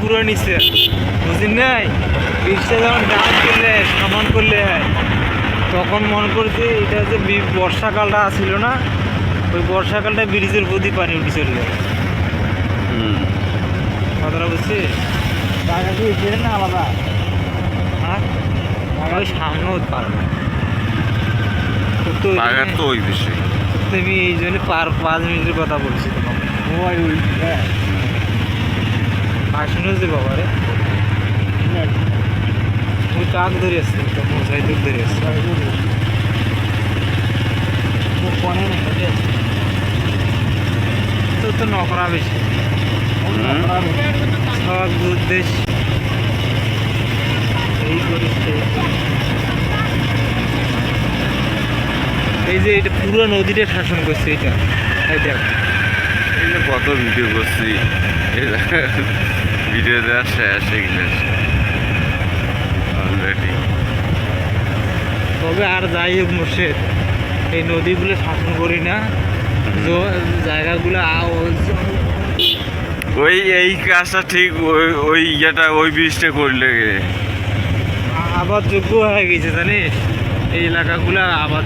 পুরো নিচে নাই? যখন করলে সমান করলে তখন মনে করছি এটা যে বর্ষাকালটা ছিল না ওই বর্ষাকালটা ব্রিজের প্রতি পানি উঠে চললে। কথাটা বুঝছি? জায়গা কি এখানে না আলাদা? হ্যাঁ? ওই সামনেও পারবে তো তো ওই বিষয় তুমি এই জন্য পার পাঁচ মিনিটের কথা বলছি তোমাকে। ওই ওই হ্যাঁ। আসুন যে বাবা রে ওই টাক ধরে আসছে তো মোসাই দুধ ধরে আসছে। তো তো নকরা বেশি। সব দুধ এই এই যে এটা পুরো নদীটা শাসন করছে এটা। এই কত ভিডিও করছি। ভিডিও দেওয়া শেষ এগুলো অলরেডি তবে আর যাই মোর্শেদ এই নদীগুলো শাসন করি না। জায়গাগুলো ওই এই কাজটা ঠিক ওই ওই ইয়েটা ওই ব্রিজটা করলে। আবাদ যোগ্য হয়ে গেছে জানিস? এই এলাকাগুলো আবাদ